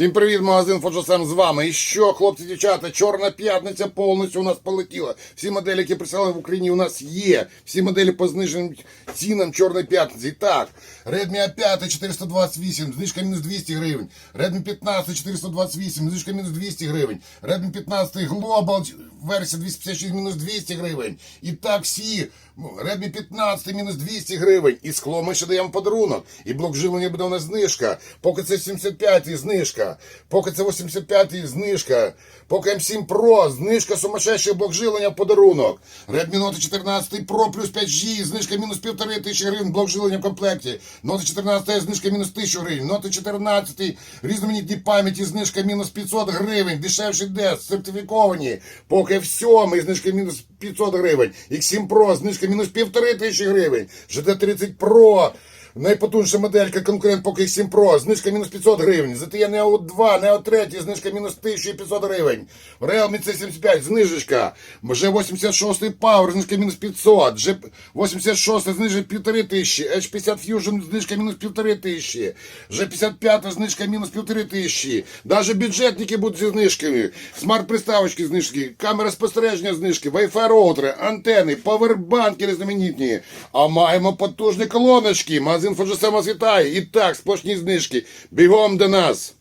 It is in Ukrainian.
Всім привіт, магазин Фоджосем з вами. І що, хлопці, дівчата, чорна п'ятниця повністю у нас полетіла. Всі моделі, які присилали в Україні, у нас є. Всі моделі по зниженим цінам чорної п'ятниці. І так, Redmi A5 428, знижка мінус 200 гривень. Redmi 15 428, знижка мінус 200 гривень. Redmi 15 Global версія 256 мінус 200 гривень. І так всі. Redmi 15 мінус 200 гривень. І скло ми ще даємо подарунок. І блок живлення буде у нас знижка. Поки це 75 знижка. Поки це 85-й знижка. Поки M7 Pro, знижка сумасшедший блок живлення в подарунок. Redmi Note 14 Pro плюс 5G, знижка мінус 1500 тисячі гривень, блок живлення в комплекті. Note 14 знижка мінус 1000 гривень. Note 14 різноманітні пам'яті, знижка мінус 500 гривень. Дешевший дес, сертифіковані. Поки все, ми знижка мінус 500 гривень. X7 Pro, знижка мінус 1500 гривень. GT30 Pro. Найпотужніша моделька конкурент поки X7 Pro, знижка мінус 500 гривень. ZTE Neo 2, Neo 3, знижка мінус 1500 гривень. Realme C75, знижечка. G86 Power, знижка мінус 500. G86 знижка 1500. H50 Fusion, знижка мінус 1500. G55 знижка мінус 1500. Даже бюджетники будуть зі знижками. Смарт-приставочки знижки, камера спостереження знижки, Wi-Fi роутери, антени, павербанки різноманітні. А маємо потужні колоночки. Магазин Фоджесема вітає. І так, сплошні знижки. Бігом до нас.